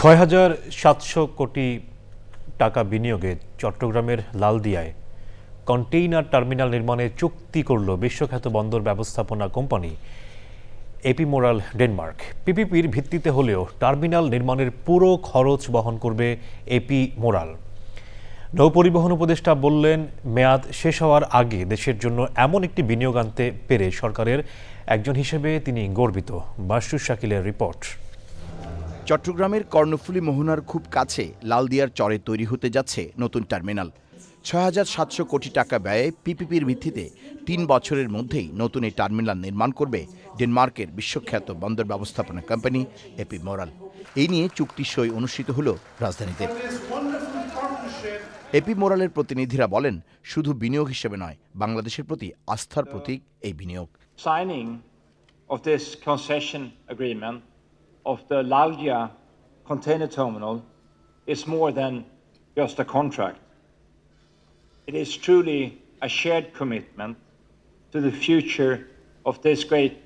ছয় হাজার সাতশো কোটি টাকা বিনিয়োগে চট্টগ্রামের লালদিয়ায় কন্টেইনার টার্মিনাল নির্মাণে চুক্তি করল বিশ্বখ্যাত বন্দর ব্যবস্থাপনা কোম্পানি এপি মোরাল ডেনমার্ক। পিপিপির ভিত্তিতে হলেও টার্মিনাল নির্মাণের পুরো খরচ বহন করবে এপি মোরাল। নৌপরিবহন উপদেষ্টা বললেন, মেয়াদ শেষ হওয়ার আগে দেশের জন্য এমন একটি বিনিয়োগ আনতে পেরে সরকারের একজন হিসেবে তিনি গর্বিত। বাসুর শাকিলের রিপোর্ট। চট্টগ্রামের কর্ণফুলী মোহনার খুব কাছে লালদিয়ার চরে তৈরি হতে যাচ্ছে নতুন টার্মিনাল। ছয় হাজার সাতশো কোটি টাকা ব্যয়ে পিপিপির ভিত্তিতে তিন বছরের মধ্যেই নতুন এই টার্মিনাল নির্মাণ করবে ডেনমার্কের বিশ্বখ্যাত বন্দর ব্যবস্থাপনা কোম্পানি এপি মোরাল। এই নিয়ে চুক্তি সই অনুষ্ঠিত হল রাজধানীতে। এপি মোরালের প্রতিনিধিরা বলেন, শুধু বিনিয়োগ হিসেবে নয়, বাংলাদেশের প্রতি আস্থার প্রতীক এই বিনিয়োগ। Signing of of the Laudia container terminal is more than just a contract. It is truly a shared commitment to the future of this great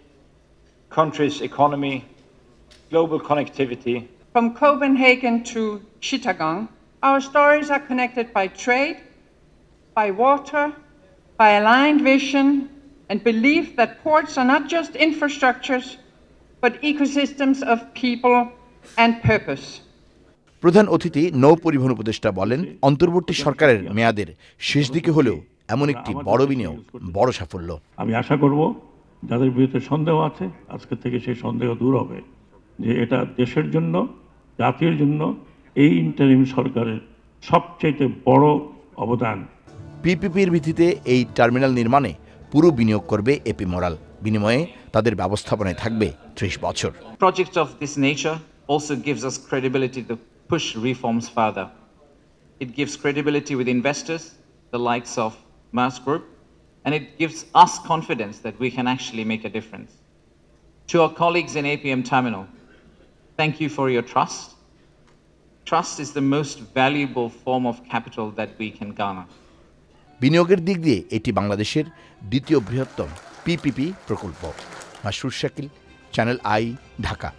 country's economy, global connectivity, From Copenhagen to Chittagong, our stories are connected by trade, by water, by aligned vision, and belief that ports are not just infrastructures, but ecosystems of people and purpose. প্রধান অতিথি নৌ পরিবহন উপদেষ্টা বলেন অন্তর্বর্তী সরকারের মেয়াদের শেষ দিকে হলেও এমন একটি বড় বিনিয়োগ বড় সাফল্য। আমি আশা করব যাদের বিরুদ্ধে সন্দেহ আছে আজকে থেকে সেই সন্দেহ দূর হবে যে এটা দেশের জন্য জাতির জন্য এই ইন্টারিম সরকারের সবচেয়ে বড় অবদান। পিপিপির ভিত্তিতে এই টার্মিনাল নির্মাণে পুরো বিনিয়োগ করবে এপি মোরাল। বিনিময়ে তাদের ব্যবস্থাপনায় থাকবে ত্রিশ বছর project of this nature also gives us credibility to push reforms further. It gives credibility with investors, the likes of Maersk Group, and it gives us confidence that we can actually make a difference. To our colleagues in APM Terminal, thank you for your trust. Trust is the most valuable form of capital that we can garner. বিনিয়োগের দিক দিয়ে এটি বাংলাদেশের দ্বিতীয় বৃহত্তম PPP প্রকল্প Masrur Shakil channel I Dhaka.